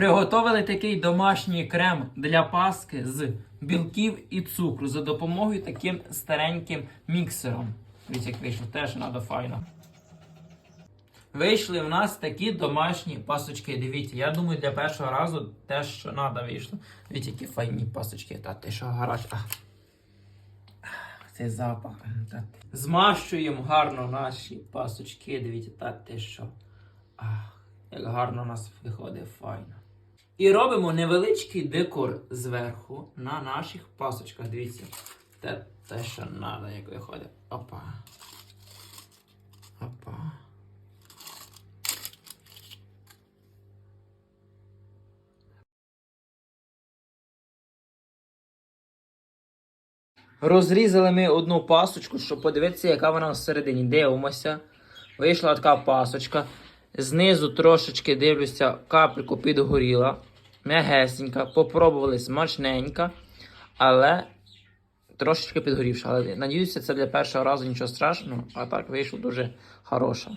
Приготовили такий домашній крем для паски з білків і цукру за допомогою таким стареньким міксером. Дивіться, як вийшло, теж треба файно. Вийшли в нас такі домашні пасочки. Дивіться, я думаю, для першого разу те, що треба, вийшло. Дивіться, які файні пасочки. Та ти що гараж. А. Цей запах. Та ти. Змащуємо гарно наші пасочки. Дивіться, та ти що. Ах, як гарно у нас виходить файно. І робимо невеличкий декор зверху на наших пасочках. Дивіться. Те, те що треба, як виходить. Опа. Опа. Розрізали ми одну пасочку, щоб подивитися, яка вона всередині. Дивимося. Вийшла така пасочка. Знизу трошечки дивлюся, капельку підгоріла. М'ягесенька, попробували смачненька, але трошечки підгорівша. Але надіюся, це для першого разу нічого страшного, а так вийшло дуже хороша.